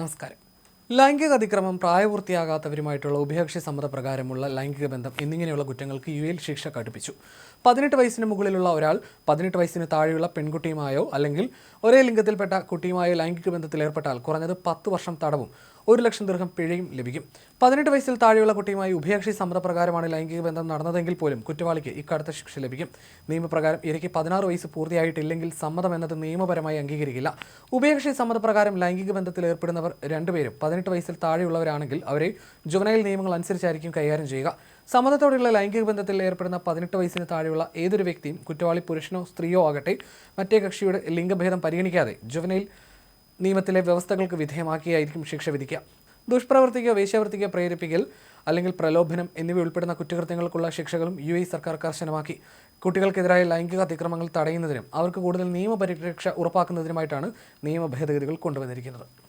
നമസ്കാരം. ലൈംഗിക അതിക്രമം പ്രായപൂർത്തിയാകാത്തവരുമായിട്ടുള്ള ഉഭയകക്ഷി സമ്മതപ്രകാരമുള്ള ലൈംഗിക ബന്ധം എന്നിങ്ങനെയുള്ള കുറ്റങ്ങൾക്ക് യു എയിൽ ശിക്ഷ കടുപ്പിച്ചു. പതിനെട്ട് വയസ്സിന് മുകളിലുള്ള ഒരാൾ പതിനെട്ട് വയസ്സിന് താഴെയുള്ള പെൺകുട്ടിയുമായോ അല്ലെങ്കിൽ ഒരേ ലിംഗത്തിൽപ്പെട്ട കുട്ടിയുമായോ ലൈംഗിക ബന്ധത്തിൽ ഏർപ്പെട്ടാൽ കുറഞ്ഞത് പത്ത് വർഷം തടവും ഒരു ലക്ഷം ദീർഘം പിഴയും ലഭിക്കും. പതിനെട്ട് വയസ്സിൽ താഴെയുള്ള കുട്ടിയുമായി ഉഭയകക്ഷി സമ്മതപ്രകാരമാണ് ലൈംഗിക ബന്ധം നടന്നതെങ്കിൽ പോലും കുറ്റവാളിക്ക് ഇക്കടുത്ത ശിക്ഷ ലഭിക്കും. നിയമപ്രകാരം ഇരയ്ക്ക് പതിനാറ് വയസ്സ് പൂർത്തിയായിട്ടില്ലെങ്കിൽ സമ്മതം എന്നത് നിയമപരമായി അംഗീകരിക്കില്ല. ഉഭയകക്ഷി സമ്മതപ്രകാരം ലൈംഗിക ബന്ധത്തിൽ ഏർപ്പെടുന്നവർ രണ്ടുപേരും പതിനെട്ട് വയസ്സിൽ താഴെയുള്ളവരാണെങ്കിൽ അവരെ ജുവനൈൽ നിയമങ്ങൾ അനുസരിച്ചായിരിക്കും കൈകാര്യം ചെയ്യുക. സമ്മതത്തോടെയുള്ള ലൈംഗിക ബന്ധത്തിൽ ഏർപ്പെടുന്ന പതിനെട്ട് വയസ്സിന് താഴെയുള്ള ഏതൊരു വ്യക്തിയും കുറ്റവാളി പുരുഷനോ സ്ത്രീയോ ആകട്ടെ മറ്റേ കക്ഷിയുടെ ലിംഗഭേദം പരിഗണിക്കാതെ ജുവനൈൽ നിയമത്തിലെ വ്യവസ്ഥകൾക്ക് വിധേയമാക്കിയായിരിക്കും ശിക്ഷ വിധിക്കുക. ദുഷ്പ്രവർത്തിക്കോ വേശ്യാവൃത്തിക്കോ പ്രേരിപ്പിക്കൽ അല്ലെങ്കിൽ പ്രലോഭനം എന്നിവ ഉൾപ്പെടുന്ന കുറ്റകൃത്യങ്ങൾക്കുള്ള ശിക്ഷകളും യു എ സർക്കാർ കർശനമാക്കി. കുട്ടികൾക്കെതിരായ ലൈംഗിക അതിക്രമങ്ങൾ തടയുന്നതിനും അവർക്ക് കൂടുതൽ നിയമപരിരക്ഷ ഉറപ്പാക്കുന്നതിനുമായിട്ടാണ് നിയമ ഭേദഗതികൾ കൊണ്ടുവന്നിരിക്കുന്നത്.